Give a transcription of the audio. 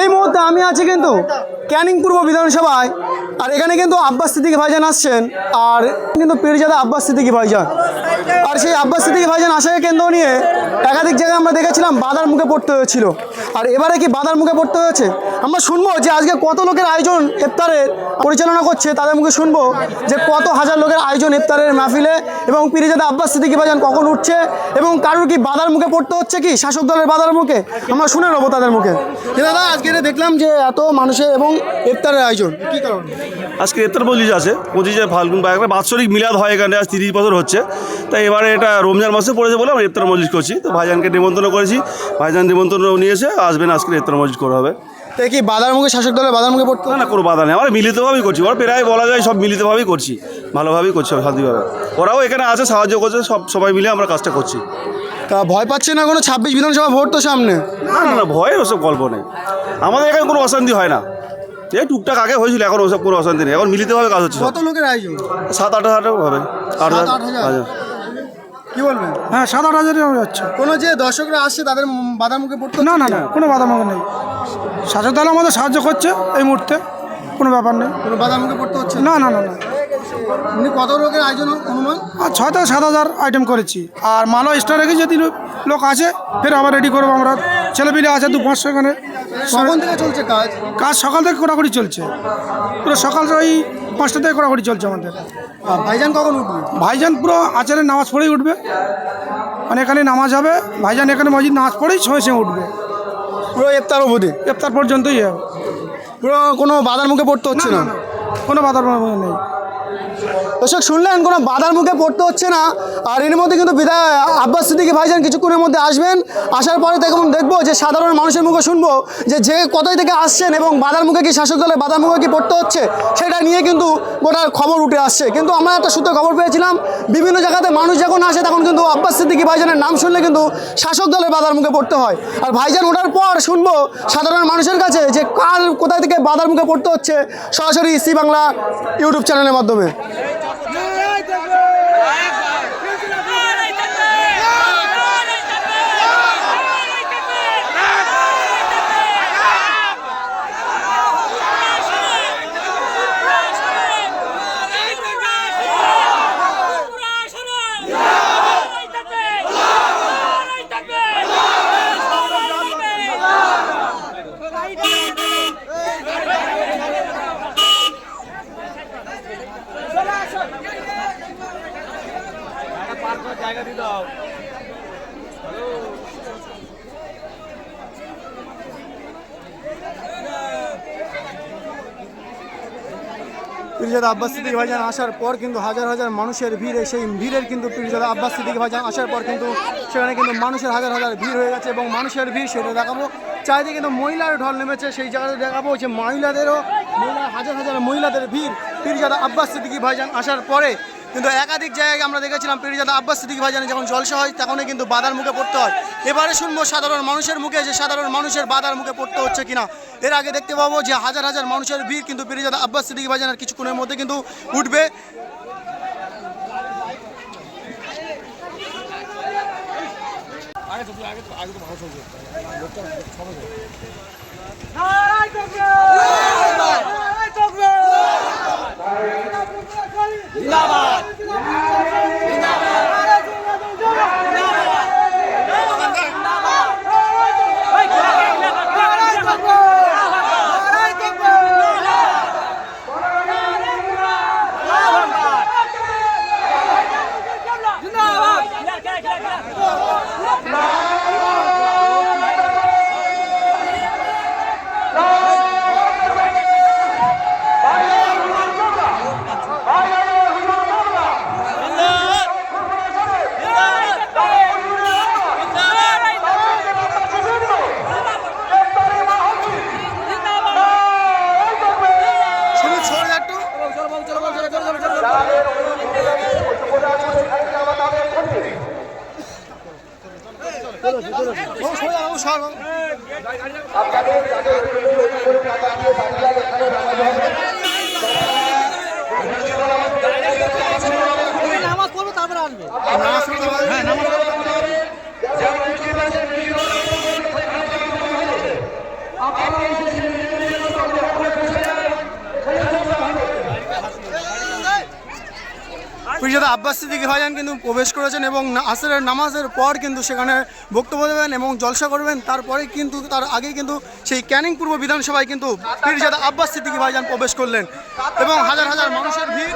এই মুহূর্তে আমি আছি কিন্তু ক্যানিং পূর্ব বিধানসভায়। আর এখানে কিন্তু আব্বাস সিদ্দিকি ভাইজান আসছেন। আর কিন্তু পীরজাদা আব্বাস সিদ্দিকি ভাইজান। আর সেই আব্বাস সিদ্দিকি ভাইজান আসাকে কেন্দ্র নিয়ে একাধিক জায়গায় আমরা দেখেছিলাম বাধার মুখে পড়তে হয়েছিল। আর এবারে কি বাধার মুখে পড়তে হয়েছে? আমরা শুনব যে আজকে কত লোকের আয়োজন ইফতারের পরিচালনা করছে তাদের মুখে শুনব যে কত হাজার লোকের আয়োজন ইফতারের মাহফিলে এবং পীরজাদা আব্বাস সিদ্দিকি ভাইজান কখন উঠছে এবং কারোর কি বাধার মুখে পড়তে হচ্ছে কি? শাসক দলের বাধার মুখে? আমরা শুনে নেব তাদের মুখে। দাদা আজকে দেখলাম যে এত মানুষের এবং ইফতারের আয়োজন। কি কারণ? আজকে ইফতার মজলিস আছে পঁচিশে ফাল্গুন বা একটা বাৎসরিক মিলাদ হয় এখানে আজ তিরিশ বছর হচ্ছে। তাই এবারে এটা রমজান মাসে পড়েছে বলে আমরা ইফতার মজলিস করছি। তো ভাইজানকে নিমন্ত্রণ করেছি ভাইজান নিমন্ত্রণ নিয়েছে আসবেন আজকে ইফতার মজলিস করা হবে। তাই কি বাধার মুখে শাসক দলের বাধার মুখে পড়তে না না কোনো বাধা নেই আমরা মিলিতভাবেই করছি। ওরা প্রায় বলা যায় সব মিলিতভাবেই করছি ভালোভাবেই করছি শান্তিভাবে ওরাও এখানে আছে সাহায্য করছে সব সবাই মিলে আমরা কাজটা করছি। তা ভয় পাচ্ছে না কোনো ছাব্বিশ বিধানসভা ভোট তো সামনে? না না না ভয়ের ওসব গল্প নেই। আমাদের এখানে কোনো অশান্তি হয় না। এই টুকটাক আগে হয়েছিল এখন ওসব কোনো অশান্তি নেই। এখন মিলিতভাবে কাজ হচ্ছে। কত লোকের আয়োজন সাত আট হাজার হবে। আট হাজার? হাজার? কি বলবেন? হ্যাঁ সাত আট হাজারই যাচ্ছে কোনো যে দর্শকরা আসছে তাদের বাদাম বাধার মুখে পড়তে না না না কোনো বাধা মুখে নেই। শাসক দল আমাদের সাহায্য করছে এই মুহূর্তে কোনো ব্যাপার নেই। কোনো বাধার মুখে পড়তে হচ্ছে না না না না। এমনি কত লোকের আয়োজন অনুমান আর ছয় থেকে সাত হাজার আইটেম করেছি। আর মালও এক্সট্রা রেখে যদি লোক আছে ফের আবার রেডি করব আমরা। ছেলেপিলে আছে দু পাঁচশো এখানে। কখন থেকে চলছে কাজ? কাজ সকাল থেকে কড়াকড়ি চলছে। পুরো সকাল ওই পাঁচটা থেকে কড়াকড়ি চলছে আমাদের। ভাইজান কখন উঠবে? ভাইজান পুরো আচারের নামাজ পড়েই উঠবে। মানে এখানে নামাজ হবে। ভাইজান এখানে মসজিদ নামাজ পড়েই সময় সঙ্গে উঠবে। পুরো ইফতার অবধি? ইফতার পর্যন্তই হবে। পুরো কোনো বাধার মুখে পড়তে হচ্ছে না কোনো বাধার নেই। দর্শক, শুনলেন, কোনো বাধার মুখে পড়তে হচ্ছে না। আর এর মধ্যে কিন্তু বিদায় আব্বাস সিদ্দিকি ভাইজান কিছুক্ষণের মধ্যে আসবেন। আসার পরে দেখুন, দেখব যে সাধারণ মানুষের মুখে শুনব যে যে কোথায় থেকে আসছেন এবং বাধার মুখে কি শাসক দলের বাধার মুখে কি পড়তে হচ্ছে, সেটা নিয়ে কিন্তু গোটার খবর উঠে আসছে। কিন্তু আমরা একটা সূত্রে খবর পেয়েছিলাম, বিভিন্ন জায়গাতে মানুষ যখন আসে, তখন কিন্তু আব্বাস সিদ্দিকি ভাইজানের নাম শুনলে কিন্তু শাসক দলের বাধার মুখে পড়তে হয়। আর ভাইজান ওঠার পর শুনব সাধারণ মানুষের কাছে যে কার কোথায় থেকে বাধার মুখে পড়তে হচ্ছে, সরাসরি সি বাংলা ইউটিউব চ্যানেলের মাধ্যমে। পীরজাদা আব্বাস সিদ্দিক ভাইজান আসার পর কিন্তু হাজার হাজার মানুষের ভিড় সেই ভিড়ের কিন্তু পীরজাদা আব্বাস সিদ্দিক ভাইজান আসার পর কিন্তু সেখানে কিন্তু মানুষের হাজার হাজার ভিড় হয়ে গেছে এবং মানুষের ভিড় সেটা দেখাবো। চারিদিকে কিন্তু মহিলার ঢল নেমেছে, সেই জায়গাতে দেখাবো যে মহিলাদেরও মহিলা হাজার হাজার মহিলাদের ভিড় পীরজাদা আব্বাস সিদ্দিকি ভাইজান আসার পরে কিন্তু একাধিক জায়গায় আমরা দেখেছিলাম পীরজাদা আব্বাস সিদ্দিকি ভাইজানে যখন জলসা হয়, তখনই কিন্তু বাধার মুখে পড়তে হয়। এবারে শুনব সাধারণ মানুষের মুখে যে সাধারণ মানুষের বাধার মুখে পড়তে হচ্ছে কিনা। এর আগে দেখতে পাবো যে হাজার হাজার মানুষের ভিড় কিন্তু পীরজাদা আব্বাস সিদ্দিকি ভাইজানের কিছুক্ষণের মধ্যে কিন্তু উঠবে। 你知道吗？নামাজ পড়ব তারপরে আসবে নামাজ পড়তে হবে? হ্যাঁ, নামাজ পড়তে হবে। আপনারা এসেছেন পীরজাদা আব্বাস সিদ্দিকি ভাইজান কিন্তু প্রবেশ করেছেন এবং আসরের নামাজের পর কিন্তু সেখানে বক্তব্য দেবেন এবং জলসা করবেন। তারপরে কিন্তু তার আগে কিন্তু সেই ক্যানিং পূর্ব বিধানসভায় কিন্তু মির্জাদা আব্বাস সিদ্দিকি ভাইজান প্রবেশ করলেন। এবং হাজার হাজার মানুষের ভিড়।